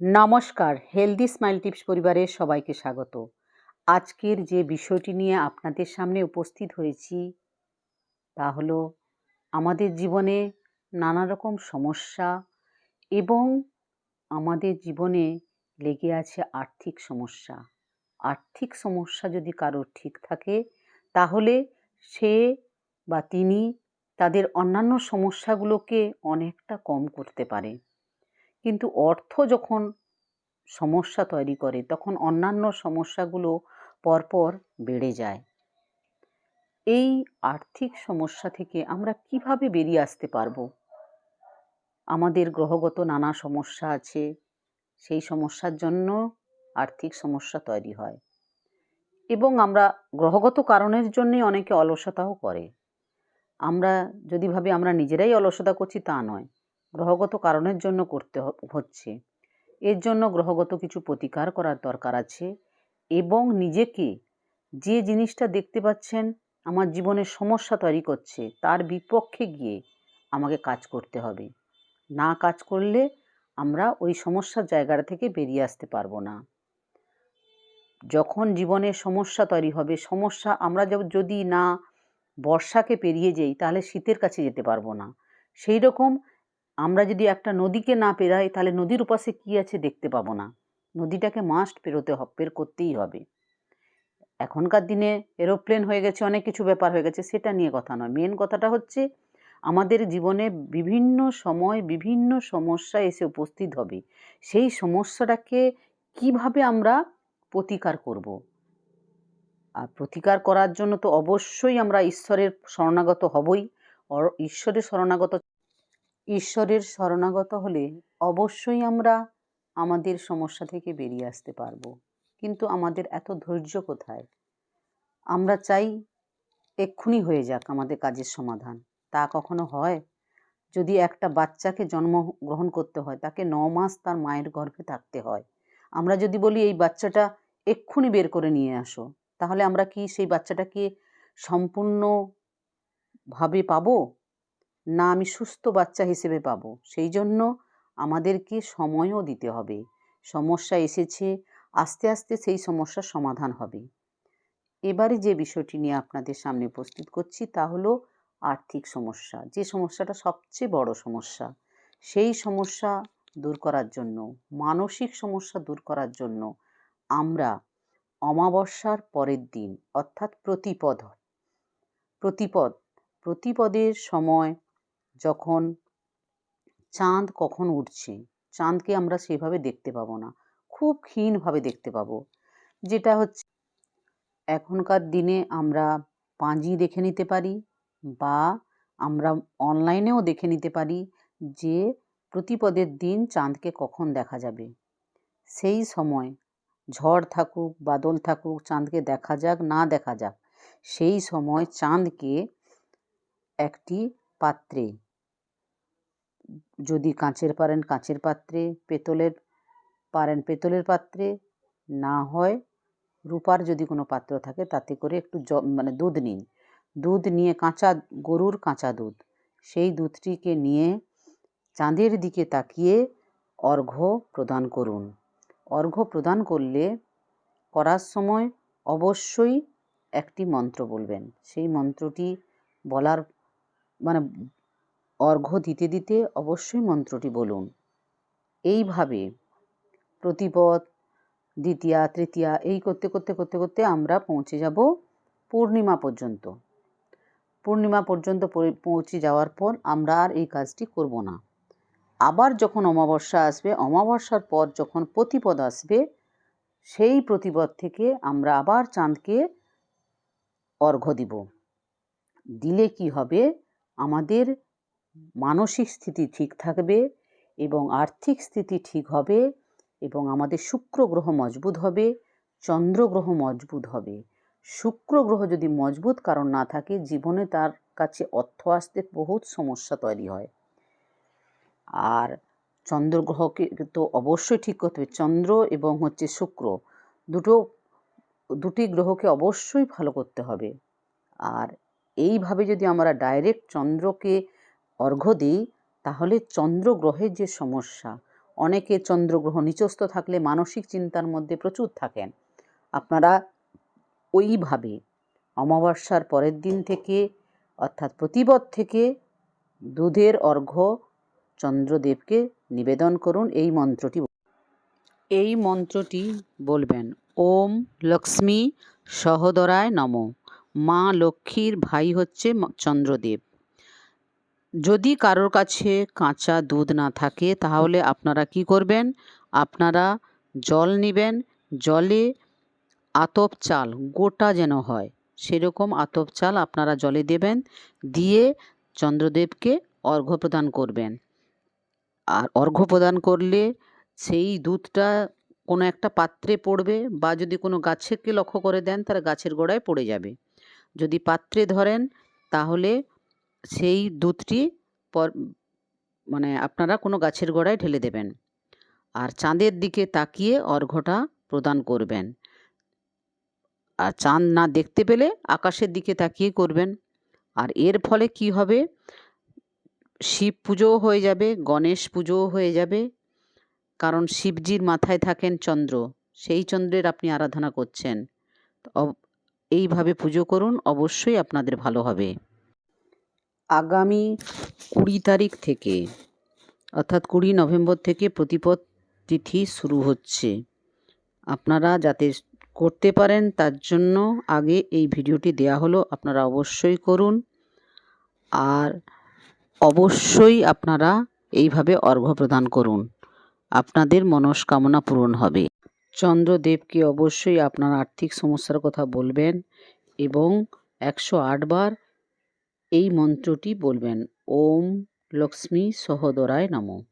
নমস্কার healthy smile tips পরিবারের সবাইকে স্বাগত। আজকের যে বিষয়টি নিয়ে আপনাদের সামনে উপস্থিত হয়েছি, তা হলো আমাদের জীবনে নানা রকম সমস্যা এবং আমাদের জীবনে লেগে আছে আর্থিক সমস্যা। আর্থিক সমস্যা যদি কারোর ঠিক থাকে, তাহলে সে বা তিনি তাদের অন্যান্য সমস্যাগুলোকে অনেকটা কম করতে পারে। কিন্তু অর্থ যখন সমস্যা তৈরি করে, তখন অন্যান্য সমস্যাগুলো পরপর বেড়ে যায়। এই আর্থিক সমস্যা থেকে আমরা কীভাবে বেরিয়ে আসতে পারব? আমাদের গ্রহগত নানা সমস্যা আছে, সেই সমস্যার জন্য আর্থিক সমস্যা তৈরি হয়। এবং আমরা গ্রহগত কারণের জন্যই অনেকে অলসতাও করে। আমরা যদি ভাবি আমরা নিজেরাই অলসতা করছি তা নয়। গ্রহগত কারণের জন্য করতে হচ্ছে। এর জন্য গ্রহগত কিছু প্রতিকার করার দরকার আছে এবং নিজেকে যে জিনিসটা দেখতে পাচ্ছেন, আমার জীবনে সমস্যা তৈরি করছে, তার বিপক্ষে গিয়ে আমাকে কাজ করতে হবে। না কাজ করলে আমরা ওই সমস্যার জায়গাটা থেকে বেরিয়ে আসতে পারব না। যখন জীবনে সমস্যা তৈরি হবে, সমস্যা আমরা যদি না বর্ষাকে পেরিয়ে যাই, তাহলে শীতের কাছে যেতে পারব না। সেই রকম আমরা যদি একটা নদীকে না পেরাই, তাহলে নদীর উপাসে কী আছে দেখতে পাবো না? নদীটাকে মাস্ট পেরোতে বের করতেই হবে। এখনকার দিনে এরোপ্লেন হয়ে গেছে, অনেক কিছু ব্যাপার হয়ে গেছে, সেটা নিয়ে কথা নয়। মেন কথাটা হচ্ছে, আমাদের জীবনে বিভিন্ন সময় বিভিন্ন সমস্যা এসে উপস্থিত হবে। সেই সমস্যাটাকে কীভাবে আমরা প্রতিকার করব? আর প্রতিকার করার জন্য তো অবশ্যই আমরা ঈশ্বরের শরণাগত হবই। ঈশ্বরের শরণাগত ঈশ্বরের শরণাগত হলে অবশ্যই আমরা আমাদের সমস্যা থেকে বেরিয়ে আসতে পারব। কিন্তু আমাদের এত ধৈর্য কোথায়? আমরা চাই এক্ষুনি হয়ে যাক আমাদের কাজের সমাধান। তা কখনো হয়? যদি একটা বাচ্চাকে জন্মগ্রহণ করতে হয়, তাকে ন মাস তার মায়ের গর্ভে থাকতে হয়। আমরা যদি বলি, এই বাচ্চাটা এক্ষুনি বের করে নিয়ে আসো তাহলে আমরা কি সেই বাচ্চাটাকে সম্পূর্ণভাবে পাবো? না আমি সুস্থ বাচ্চা হিসেবে পাবো। সেই জন্য আমাদেরকে সময়ও দিতে হবে। সমস্যা এসেছে, আস্তে আস্তে সেই সমস্যার সমাধান হবে। এবারে যে বিষয়টি নিয়ে আপনাদের সামনে উপস্থিত করছি তা হলো আর্থিক সমস্যা। যে সমস্যাটা সবচেয়ে বড় সমস্যা, সেই সমস্যা দূর করার জন্য, মানসিক সমস্যা দূর করার জন্য আমরা অমাবস্যার পরের দিন, অর্থাৎ প্রতিপদ প্রতিপদ, প্রতিপদের সময় যখন চাঁদ কখন উঠছে, চাঁদকে আমরা সেভাবে দেখতে পাবো না। খুব ক্ষীণভাবে দেখতে পাবো। যেটা হচ্ছে, এখনকার দিনে আমরা পাঁজি দেখে নিতে পারি বা আমরা অনলাইনেও দেখে নিতে পারি যে প্রতিপদের দিন চাঁদকে কখন দেখা যাবে। সেই সময় ঝড় থাকুক, বাদল থাকুক, চাঁদকে দেখা যাক, না দেখা যাক, সেই সময় চাঁদকে একটি পাত্রে যদি কাঁচের পারেন কাঁচের পাত্রে, পেতলের পারেন পেতলের পাত্রে, না হয় রূপার যদি কোনো পাত্র থাকে তাতে করে একটু জ মানে দুধ নিন। দুধ নিয়ে কাঁচা গরুর কাঁচা দুধ, সেই দুধটিকে নিয়ে চাঁদের দিকে তাকিয়ে অর্ঘ্য প্রদান করুন। অর্ঘ্য প্রদান করলে করার সময় অবশ্যই একটি মন্ত্র বলবেন। সেই মন্ত্রটি বলার মানে অর্ঘ্য দিতে দিতে অবশ্যই মন্ত্রটি বলুন। এইভাবে প্রতিপদ, দ্বিতীয়া, তৃতীয়া, এই করতে করতে করতে করতে আমরা পৌঁছে যাব পূর্ণিমা পর্যন্ত। পূর্ণিমা পর্যন্ত পৌঁছে যাওয়ার পর আমরা আর এই কাজটি করব না। আবার যখন অমাবস্যা আসবে, অমাবস্যার পর যখন প্রতিপদ আসবে, সেই প্রতিপদ থেকে আমরা আবার চাঁদকে অর্ঘ্য দিব। দিলে কি হবে? আমাদের মানসিক স্থিতি ঠিক থাকবে এবং আর্থিক স্থিতি ঠিক হবে এবং আমাদের শুক্র গ্রহ মজবুত হবে, চন্দ্র গ্রহ মজবুত হবে। শুক্র গ্রহ যদি মজবুত কারণ না থাকে, জীবনে তার কাছে অর্থ আসতে বহুত সমস্যা তৈরি হয়। আর চন্দ্র গ্রহকে তো অবশ্যই ঠিক করতে হবে। চন্দ্র এবং হচ্ছে শুক্র দুটো, দুটি গ্রহকে অবশ্যই ভালো করতে হবে। আর এইভাবে যদি আমরা ডাইরেক্ট চন্দ্রকে অর্ঘ্য দিই তাহলে চন্দ্রগ্রহের যে সমস্যা, অনেকে চন্দ্রগ্রহ নিচস্থ থাকলে মানসিক চিন্তার মধ্যে প্রচুর থাকেন। আপনারা ওইভাবে অমাবস্যার পরের দিন থেকে, অর্থাৎ প্রতিপদ থেকে দুধের অর্ঘ্য চন্দ্রদেবকে নিবেদন করুন এই মন্ত্রটি। এই মন্ত্রটি বলবেন, ওম লক্ষ্মী সহোদরায় নম। মা লক্ষ্মীর ভাই হচ্ছে চন্দ্রদেব। যদি কারোর কাছে কাঁচা দুধ না থাকে, তাহলে আপনারা কি করবেন? আপনারা জল নেবেন। জলে আতপ চাল, গোটা যেন হয়, সেরকম আতপ চাল আপনারা জলে দেবেন, দিয়ে চন্দ্রদেবকে অর্ঘ্য প্রদান করবেন। আর অর্ঘ্য প্রদান করলে সেই দুধটা কোনো একটা পাত্রে পড়বে বা যদি কোনো গাছকে লক্ষ্য করে দেন, তাহলে গাছের গোড়ায় পড়ে যাবে। যদি পাত্রে ধরেন, তাহলে সেই দুধটি পর মানে আপনারা কোনো গাছের গোড়ায় ঢেলে দেবেন। আর চাঁদের দিকে তাকিয়ে অর্ঘ্যটা প্রদান করবেন। আর চাঁদ না দেখতে পেলে আকাশের দিকে তাকিয়ে করবেন। আর এর ফলে কি হবে? শিব পুজোও হয়ে যাবে, গণেশ পুজোও হয়ে যাবে। কারণ শিবজির মাথায় থাকেন চন্দ্র, সেই চন্দ্রের আপনি আরাধনা করছেন। এইভাবে পুজো করুন, অবশ্যই আপনাদের ভালো হবে। আগামী কুড়ি তারিখ থেকে, অর্থাৎ কুড়ি নভেম্বর থেকে প্রতিপদ তিথি শুরু হচ্ছে। আপনারা যাতে করতে পারেন তার জন্য আগে এই ভিডিওটি দেয়া হলো, আপনারা অবশ্যই করুন। আর অবশ্যই আপনারা এইভাবে অর্ঘ্য প্রদান করুন। আপনাদের মনস্কামনা পূরণ হবে। চন্দ্রদেবকে অবশ্যই আপনার আর্থিক সমস্যার কথা বলবেন এবং একশো আটবার এই মন্ত্রটি বলবেন। ওম লক্ষ্মী সহোদরায় নমঃ।